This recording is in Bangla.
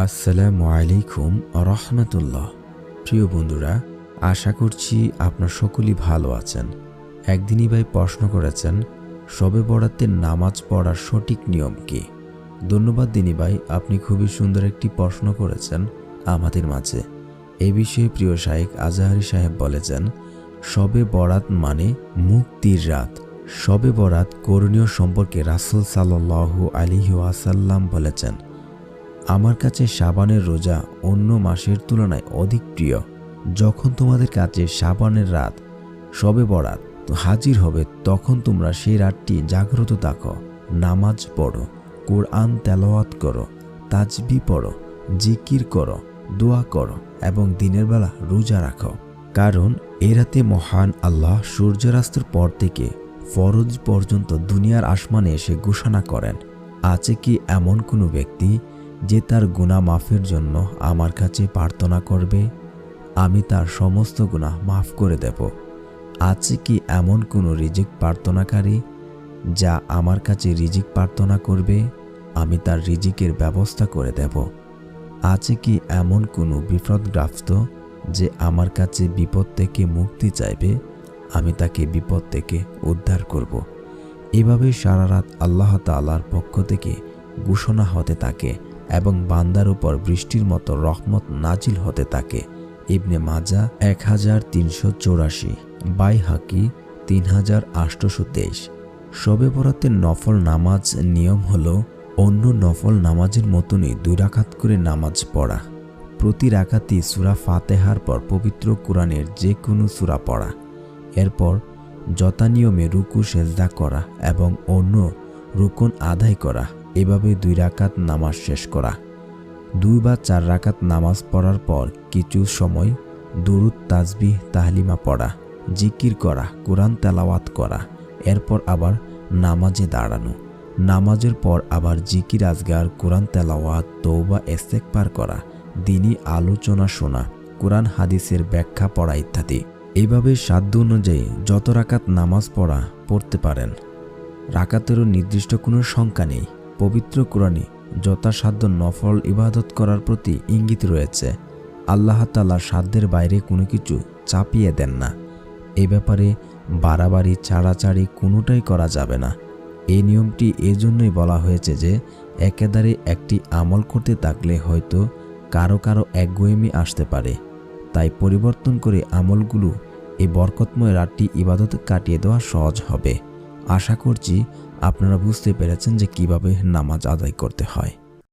আসসালামু আলাইকুম রহমতুল্লাহ। প্রিয় বন্ধুরা, আশা করছি আপনার সকলেই ভালো আছেন। একদিনই ভাই প্রশ্ন করেছেন সবে বরাতের নামাজ পড়ার সঠিক নিয়ম কি? ধন্যবাদ দিনী ভাই, আপনি খুবই সুন্দর একটি প্রশ্ন করেছেন আমাদের মাঝে। এ বিষয়ে প্রিয় শাহেক আজাহারি সাহেব বলেছেন সবে বরাত মানে মুক্তির রাত। সবে বরাত করণীয় সম্পর্কে রাসুল সাল্লাহু আলিহি ওয়াসাল্লাম বলেছেন আমার কাছে সাবানের রোজা অন্য মাসের তুলনায় অধিক প্রিয়। যখন তোমাদের কাছে সাবানের রাত, সবে বরাত হাজির হবে, তখন তোমরা সেই রাতটি জাগ্রত থাকো। নামাজ পড়ো, কোরআন তেলাওয়াত করো, তাজবি পড়ো, জিকির করো, দোয়া করো এবং দিনের বেলা রোজা রাখো। কারণ এ রাতে মহান আল্লাহ সূর্যাস্তের পর থেকে ফরজ পর্যন্ত দুনিয়ার আসমানে এসে ঘোষণা করেন, আছে কি এমন কোনো ব্যক্তি যে তার গুণা মাফের জন্য আমার কাছে প্রার্থনা করবে, আমি তার সমস্ত গুণা মাফ করে দেব। আছে কি এমন কোনো রিজিক প্রার্থনাকারী যা আমার কাছে রিজিক প্রার্থনা করবে, আমি তার রিজিকের ব্যবস্থা করে দেব? আছে কি এমন কোনো বিপদগ্রাস্ত যে আমার কাছে বিপদ থেকে মুক্তি চাইবে, আমি তাকে বিপদ থেকে উদ্ধার করব? এভাবে সারা রাত আল্লাহ তাআলার পক্ষ থেকে ঘোষণা হতে থাকে। এবং বান্দার উপর বৃষ্টির মতো রহমত নাজিল হতে থাকে। ইবনে মাজা এক হাজার তিনশো চৌরাশি বাই হাকি তিন হাজার আটশোশো তেইশ। শবে বরাতের নফল নামাজ নিয়ম হল, অন্য নফল নামাজের মতনই দুই রাকাত করে নামাজ পড়া। প্রতি রাকাতই সুরা ফাতেহার পর পবিত্র কোরআনের যে কোনো সুরা পড়া। এরপর যথানিয়মে রুকু, সেজদা করা এবং অন্য রুকন আদায় করা। এভাবে দুই রাকাত নামাজ শেষ করা। দুই বা চার রাকাত নামাজ পড়ার পর কিছু সময় দুরুদ তাজবি তাহলিমা পড়া, জিকির করা, কোরআন তেলাওয়াত করা, এরপর আবার নামাজে দাঁড়ানো। নামাজের পর আবার জিকির, আজগার, কোরআন তেলাওয়াত তৌবা এস্তেকবার করা দিনই আলোচনা শোনা, কোরআন হাদিসের ব্যাখ্যা পড়া ইত্যাদি। এভাবে সাধ্য অনুযায়ী যত রাকাত নামাজ পড়া পড়তে পারেন। রাকাতেরও নির্দিষ্ট কোনো সংখ্যা নেই। পবিত্র কোরআনে যথাসাধ্য নফল ইবাদত করার প্রতি ইঙ্গিত রয়েছে। আল্লাহ তালার সাধ্যের বাইরে কোনো কিছু চাপিয়ে দেন না। এ ব্যাপারে বাড়াবাড়ি, ছাড়াছাড়ি কোনোটাই করা যাবে না। এই নিয়মটি এজন্যই বলা হয়েছে যে, একেবারে একটি আমল করতে থাকলে হয়তো কারও কারও একগুয়েমি আসতে পারে। তাই পরিবর্তন করে আমলগুলো এই বরকতময় রাতটি ইবাদত কাটিয়ে দেওয়া সহজ হবে। আশা করছি আপনারা বুঝতে পেরেছেন যে কীভাবে নামাজ আদায় করতে হয়।